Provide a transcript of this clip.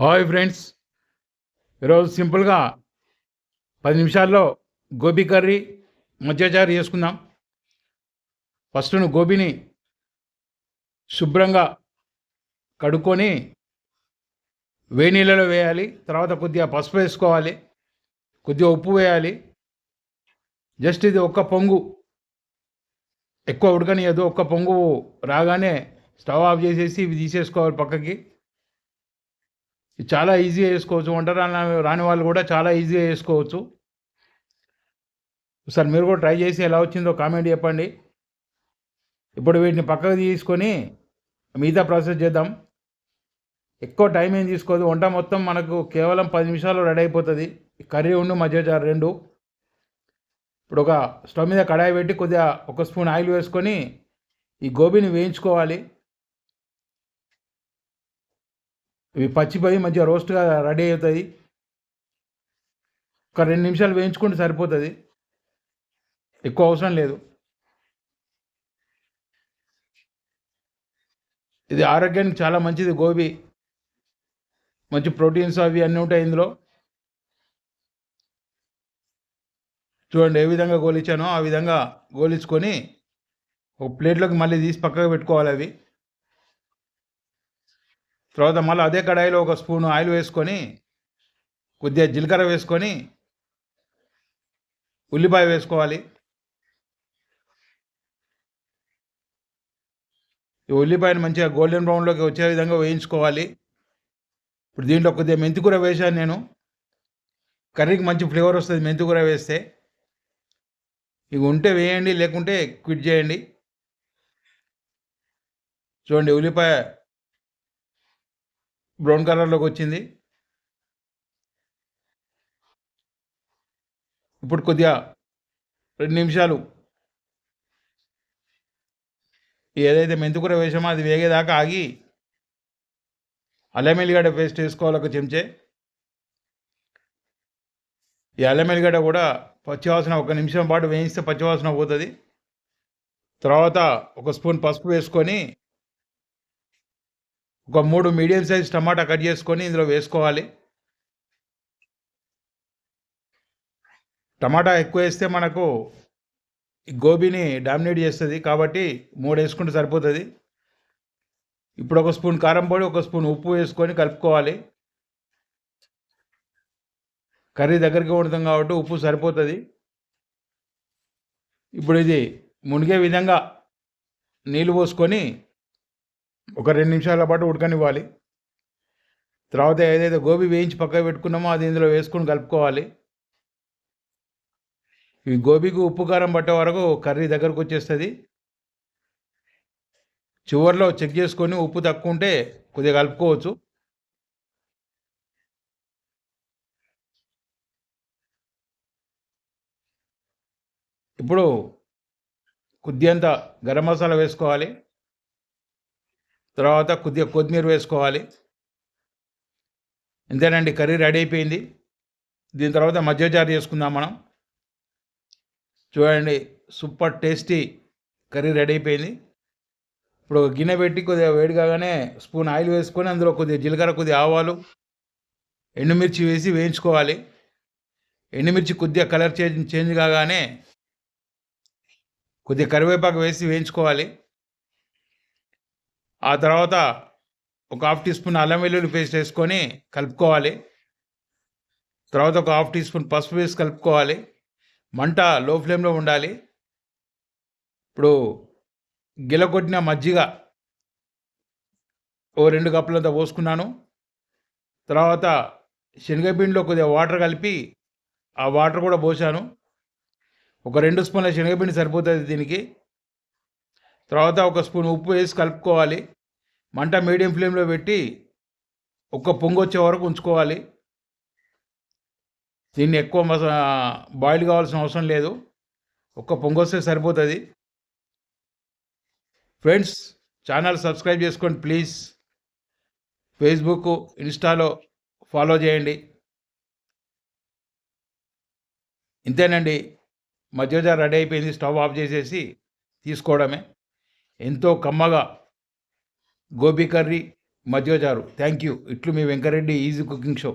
Hi friends. ఈరోజు సింపుల్గా పది నిమిషాల్లో గోబీ కర్రీ మధ్యచారు చేసుకుందాం. ఫస్ట్ గోబీని శుభ్రంగా కడుక్కొని వేడి నీళ్ళలో వేయాలి. తర్వాత కొద్దిగా పసుపు వేసుకోవాలి. కొద్దిగా ఉప్పు వేయాలి. జస్ట్ ఇది ఒక్క పొంగు ఎక్కువ ఉడకనియదు ఒక్క పొంగు రాగానే స్టవ్ ఆఫ్ చేసేసి ఇవి తీసేసుకోవాలి పక్కకి. చాలా ఈజీగా చేసుకోవచ్చు. వంట రాని రాని వాళ్ళు కూడా చాలా ఈజీగా చేసుకోవచ్చు. ఒకసారి మీరు కూడా ట్రై చేసి ఎలా వచ్చిందో కామెంట్ చెప్పండి. ఇప్పుడు వీటిని పక్కకు తీసుకొని మిగతా ప్రాసెస్ చేద్దాం. ఎక్కువ టైం ఏం తీసుకోదు. వంట మొత్తం మనకు కేవలం పది నిమిషాల్లో రెడీ అయిపోతుంది. కర్రీ ఉండు మధ్య రెండు. ఇప్పుడు ఒక స్టవ్ మీద కడాయి పెట్టి కొద్దిగా ఒక స్పూన్ ఆయిల్ వేసుకొని ఈ గోబీని వేయించుకోవాలి. ఇవి పచ్చిపోయి మంచిగా రోస్ట్గా రెడీ అవుతాయి. ఒక రెండు నిమిషాలు వేయించుకుంటే సరిపోతుంది. ఎక్కువ అవసరం లేదు. ఇది ఆరోగ్యానికి చాలా మంచిది గోబీ. మంచి ప్రోటీన్స్ అవి అన్నీ ఉంటాయి ఇందులో. చూడండి ఏ విధంగా గోలిచ్చానో ఆ విధంగా గోలించుకొని ఒక ప్లేట్లోకి మళ్ళీ తీసి పక్కకు పెట్టుకోవాలి అవి. తర్వాత మళ్ళీ అదే కడాయిలో ఒక స్పూన్ ఆయిల్ వేసుకొని కొద్దిగా జీలకర్ర వేసుకొని ఉల్లిపాయ వేసుకోవాలి. ఈ ఉల్లిపాయను మంచిగా గోల్డెన్ బ్రౌన్లోకి వచ్చే విధంగా వేయించుకోవాలి. ఇప్పుడు దీంట్లో కొద్దిగా మెంతికూర వేశాను నేను. కర్రీకి మంచి ఫ్లేవర్ వస్తుంది మెంతికూర వేస్తే. ఇవి ఉంటే వేయండి లేకుంటే క్విట్ చేయండి. చూడండి ఉల్లిపాయ బ్రౌన్ కలర్లోకి వచ్చింది. ఇప్పుడు కొద్దిగా రెండు నిమిషాలు. ఏదైతే మెంతికూర వేసామో అది వేగేదాకా ఆగి అల్లం ఎల్లిగడ్డ పేస్ట్ వేసుకోవాలి ఒక చెంచే. ఈ అల్లం ఎల్లిగడ్డ కూడా పచ్చివాసన ఒక నిమిషం పాటు వేయిస్తే పచ్చివాసన పోతుంది. తర్వాత ఒక స్పూన్ పసుపు వేసుకొని ఒక మూడు మీడియం సైజ్ టమాటా కట్ చేసుకొని ఇందులో వేసుకోవాలి. టమాటా ఎక్కువ వేస్తే మనకు ఈ గోబీని డామినేట్ చేస్తుంది కాబట్టి మూడు వేసుకుంటే సరిపోతుంది. ఇప్పుడు ఒక స్పూన్ కారం పొడి ఒక స్పూన్ ఉప్పు వేసుకొని కలుపుకోవాలి. కర్రీ దగ్గరికి వండుతాం కాబట్టి ఉప్పు సరిపోతుంది. ఇప్పుడు ఇది మునిగే విధంగా నీళ్ళు పోసుకొని ఒక రెండు నిమిషాల పాటు ఉడకనివ్వాలి. తర్వాత ఏదైతే గోబీ వేయించి పక్కకు పెట్టుకున్నామో అది ఇందులో వేసుకొని కలుపుకోవాలి. ఈ గోబీకి ఉప్పు కారం పట్టే వరకు కర్రీ దగ్గరకు వచ్చేస్తుంది. చివరిలో చెక్ చేసుకొని ఉప్పు తక్కువ ఉంటే కొద్దిగా కలుపుకోవచ్చు. ఇప్పుడు కొద్దిగంత గరం మసాలా వేసుకోవాలి. తర్వాత కొద్దిగా కొత్తిమీర వేసుకోవాలి. ఇంతేనండి కర్రీ రెడీ అయిపోయింది. దీని తర్వాత మధ్య జారు చేసుకుందాం మనం. చూడండి సూపర్ టేస్టీ కర్రీ రెడీ అయిపోయింది. ఇప్పుడు ఒక గిన్నె పెట్టి కొద్దిగా వేడి కాగానే స్పూన్ ఆయిల్ వేసుకొని అందులో కొద్దిగా జీలకర్ర కొద్దిగా ఆవాలు ఎండుమిర్చి వేసి వేయించుకోవాలి. ఎండుమిర్చి కొద్దిగా కలర్ చేంజ్ చేంజ్ కాగానే కొద్దిగా కరివేపాకు వేసి వేయించుకోవాలి. ఆ తర్వాత ఒక హాఫ్ టీ స్పూన్ అల్లం వెల్లుల్లి పేస్ట్ వేసుకొని కలుపుకోవాలి. తర్వాత ఒక హాఫ్ టీ స్పూన్ పసుపు వేసి కలుపుకోవాలి. మంట లో ఫ్లేమ్లో ఉండాలి. ఇప్పుడు గిలకొట్టిన మజ్జిగ ఓ రెండు కప్పులంతా పోసుకున్నాను. తర్వాత శనగపిండిలో కొద్దిగా వాటర్ కలిపి ఆ వాటర్ కూడా పోసాను. ఒక రెండు స్పూన్ల శనగపిండి సరిపోతుంది దీనికి. తర్వాత ఒక స్పూన్ ఉప్పు వేసి కలుపుకోవాలి. మంట మీడియం ఫ్లేమ్లో పెట్టి ఒక పొంగు వచ్చే వరకు ఉంచుకోవాలి. దీన్ని ఎక్కువ బాయిల్ కావాల్సిన అవసరం లేదు. ఒక్క పొంగు వస్తే సరిపోతుంది. ఫ్రెండ్స్ ఛానల్ సబ్స్క్రైబ్ చేసుకోండి ప్లీజ్. ఫేస్బుక్ ఇన్స్టాలో ఫాలో చేయండి. ఇంతేనండి. మధ్యజ రెడీ అయిపోయింది స్టవ్ ఆఫ్ చేసేసి తీసుకోవడమే. ఎంతో కమ్మగా గోబీ కర్రీ మధ్యజారు థ్యాంక్ యూ ఇట్లు మీ వెంకరెడ్డి ఈజీ కుకింగ్ షో.